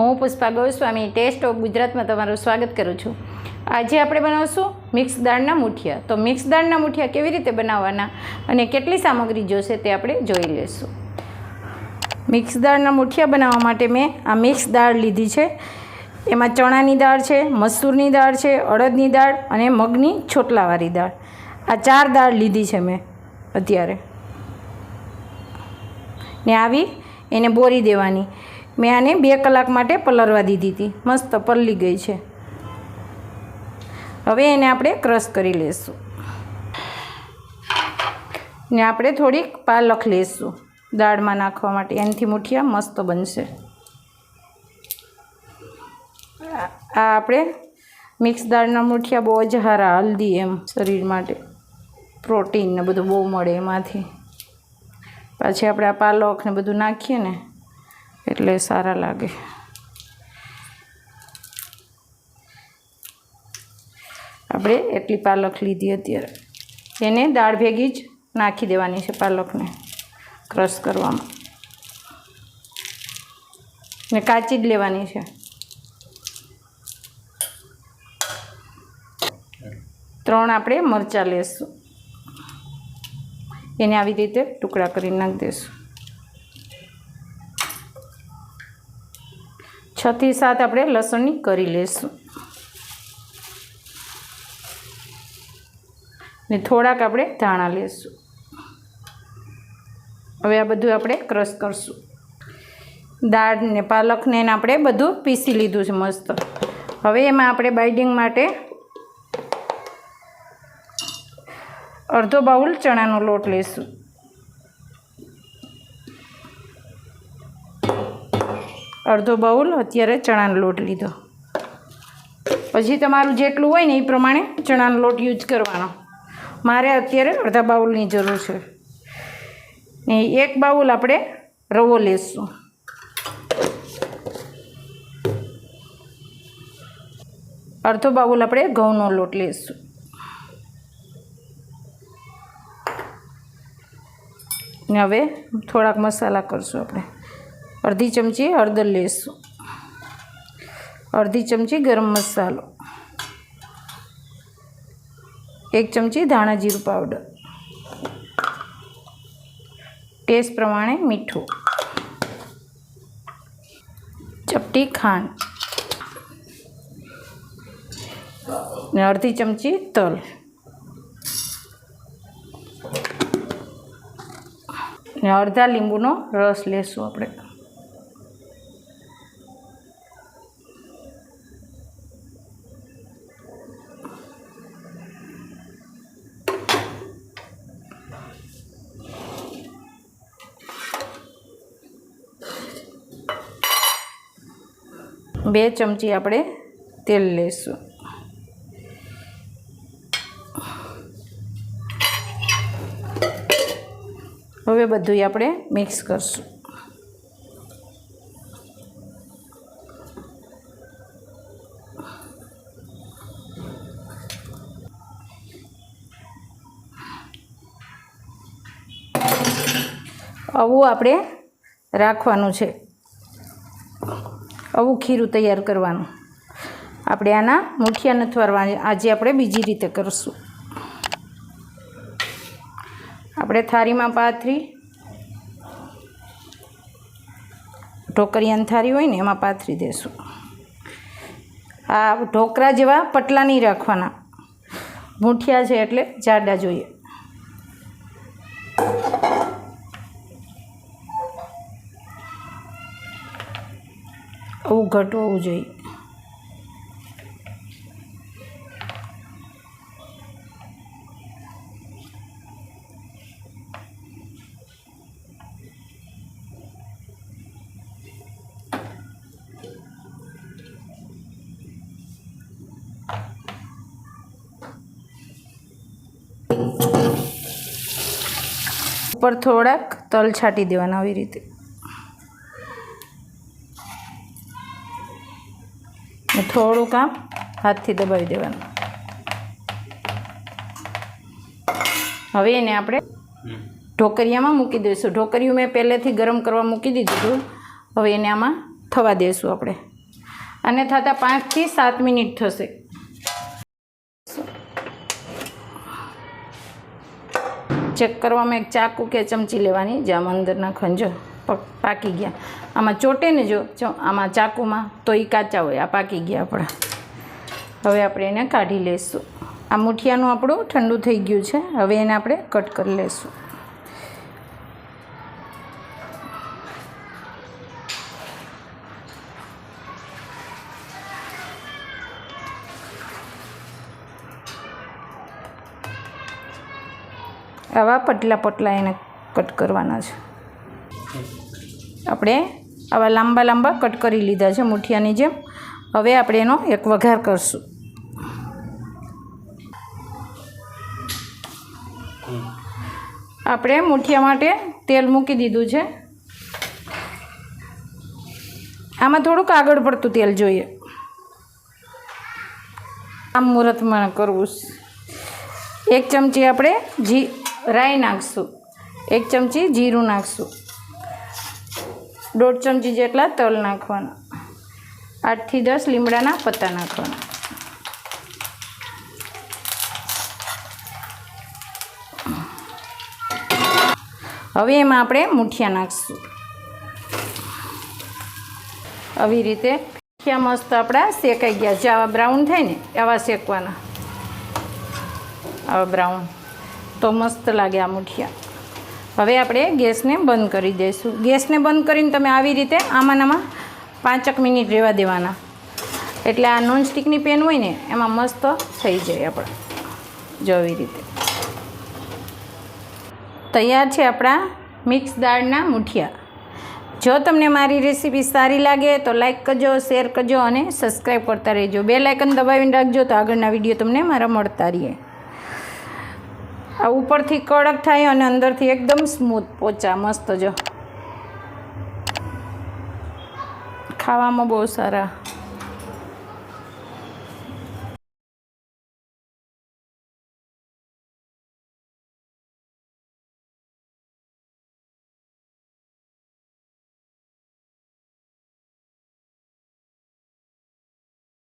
હું Pushpa Goswami test of ગુજરાતમાં તમારું સ્વાગત કરું છું. આજે આપણે બનાવશું મિક્સ દાળના મુઠિયા. તો મિક્સ દાળના મુઠિયા કેવી રીતે બનાવવાના અને કેટલી સામગ્રી જોશે તે આપણે જોઈ લઈશું. મિક્સ દાળના મુઠિયા બનાવવા માટે મેં આ મિક્સ દાળ લીધી છે. એમાં ચણાની દાળ છે, મસૂરની દાળ છે, અડદની દાળ અને મગની છોટલાવાળી દાળ. આ ચાર દાળ લીધી છે મેં અત્યારે. ને આવી એને બોરી દેવાની. મેં આને બે કલાક માટે પલળવા દીધી હતી. મસ્ત પલળી ગઈ છે. હવે એને આપણે ક્રશ કરી લઈશું ને આપણે થોડીક પાલક લઈશું દાળમાં નાખવા માટે. એનાથી મુઠિયા મસ્ત બનશે. આ આ આપણે મિક્સ દાળના મુઠિયા બહુ જ હારા હલ્દી એમ શરીર માટે. પ્રોટીન ને બધું બહુ મળે એમાંથી. પાછી આપણે આ પાલક ને બધું નાખીએ ને એટલે સારા લાગે. આપણે એટલી પાલક લીધી અત્યારે. એને દાળ ભેગી જ નાખી દેવાની છે પાલકને ક્રશ કરવામાં. ને કાચી જ લેવાની છે. ત્રણ આપણે મરચાં લેશું. એને આવી રીતે ટુકડા કરી નાખી દઈશું છથી સાત આપણે લસણની કરી લઈશું ને થોડાક આપણે ધાણા લઈશું હવે આ બધું આપણે ક્રશ કરશું. દાળ ને પાલકને એને આપણે બધું પીસી લીધું છે મસ્ત. હવે એમાં આપણે બાઇડિંગ માટે અડધો બાઉલ ચણાનો લોટ લઈશું અડધો બાઉલ, અત્યારે ચણાનો લોટ લીધો. પછી તમારું જેટલું હોય ને એ પ્રમાણે ચણાનો લોટ યુઝ કરવાનો. મારે અત્યારે અડધા બાઉલની જરૂર છે. ને એક બાઉલ આપણે રવો લેશું. અડધો બાઉલ આપણે ઘઉંનો લોટ લઈશું ને હવે થોડાક મસાલા કરશું આપણે. અડધી ચમચી હળદર લઈશું. અડધી ચમચી ગરમ મસાલો. એક ચમચી ધાણા જીરું પાવડર. ટેસ્ટ પ્રમાણે મીઠું. ચપટી ખાંડ. ને અડધી ચમચી તલ. ને અડધા લીંબુનો રસ લેશું આપણે. બે ચમચી આપણે તેલ લઈશું હવે બધું આપણે મિક્સ કરશું. આવું આપણે રાખવાનું છે. આવું ખીરું તૈયાર કરવાનું. આપણે આના મુઠિયા નથી આજે આપણે બીજી રીતે કરીશું. આપણે થાળીમાં પાથરી. ઢોકરિયાની થાળી હોય ને એમાં પાથરી દેશું. આ ઢોકરા જેવા પટલા નહીં રાખવાના. મુઠિયા છે એટલે જાડા જોઈએ. આવું ઘટ હોવું જોઈએ. ઉપર થોડાક તલ છાંટી દેવાના આવી રીતે. થોડુંક આમ હાથથી દબાવી દેવાનું. હવે એને આપણે ઢોકરિયામાં મૂકી દઈશું. ઢોકરિયું મેં પહેલેથી ગરમ કરવા મૂકી દીધું હતું. હવે એને આમાં થવા દઈશું આપણે. અને થતાં પાંચથી સાત મિનિટ થશે. ચેક કરવામાં એક ચાકુ કે ચમચી લેવાની. જામ અંદરના અંદર નાખવાની જો પક ગયા. આમાં ચોટે ને જો આમાં ચાકુમાં તો એ કાચા હોય, આ પાકી ગયા આપણા. હવે આપણે એને કાઢી લઈશું આ મુઠિયાનું આપણું ઠંડુ થઈ ગયું છે, હવે એને આપણે કટ કરી લઈશું આવા પટલા પટલા એને કટ કરવાના છે. આપણે આવા લાંબા લાંબા કટ કરી લીધા છે મુઠિયાની જેમ. હવે આપણે એનો એક વઘાર કરશું. આપણે મુઠિયા માટે તેલ મૂકી દીધું છે. આમાં થોડુંક આગળ પડતું તેલ જોઈએ. આમ મુહૂર્તમાં કરવું એક ચમચી આપણે જી રાઈ નાખશું. એક ચમચી જીરું નાખશું. દોઢ ચમચી જેટલા તલ નાખવાના. આઠથી દસ લીમડાના પત્તા નાખવાના. હવે એમાં આપણે મૂઠિયા નાખશું. આવી રીતે મૂઠિયા મસ્ત આપણા શેકાઈ ગયા. છે આવા બ્રાઉન થાય ને આવા શેકવાના. આવા બ્રાઉન. તો મસ્ત લાગે આ મુઠિયા. હવે આપણે ગેસને બંધ કરી દઈશું. ગેસને બંધ કરીને તમે આવી રીતે આમાં આમાં પાંચક મિનિટ રહેવા દેવાના. એટલે આ નોનસ્ટિકની પેન હોય ને, એમાં મસ્ત થઈ જાય આપણે. જો આવી રીતે. તૈયાર છે આપણા મિક્સ દાળના મુઠિયા. જો તમને મારી રેસીપી સારી લાગે તો લાઇક કરજો, શેર કરજો અને સબસ્ક્રાઈબ કરતા રહેજો. બે લાઇકન દબાવીને રાખજો તો આગળના વીડિયો તમને મારા મળતા રહીએ આ ઉપરથી કડક થાય અને અંદરથી એકદમ સ્મૂથ પોચા મસ્ત જો. ખાવામાં બહુ સારા.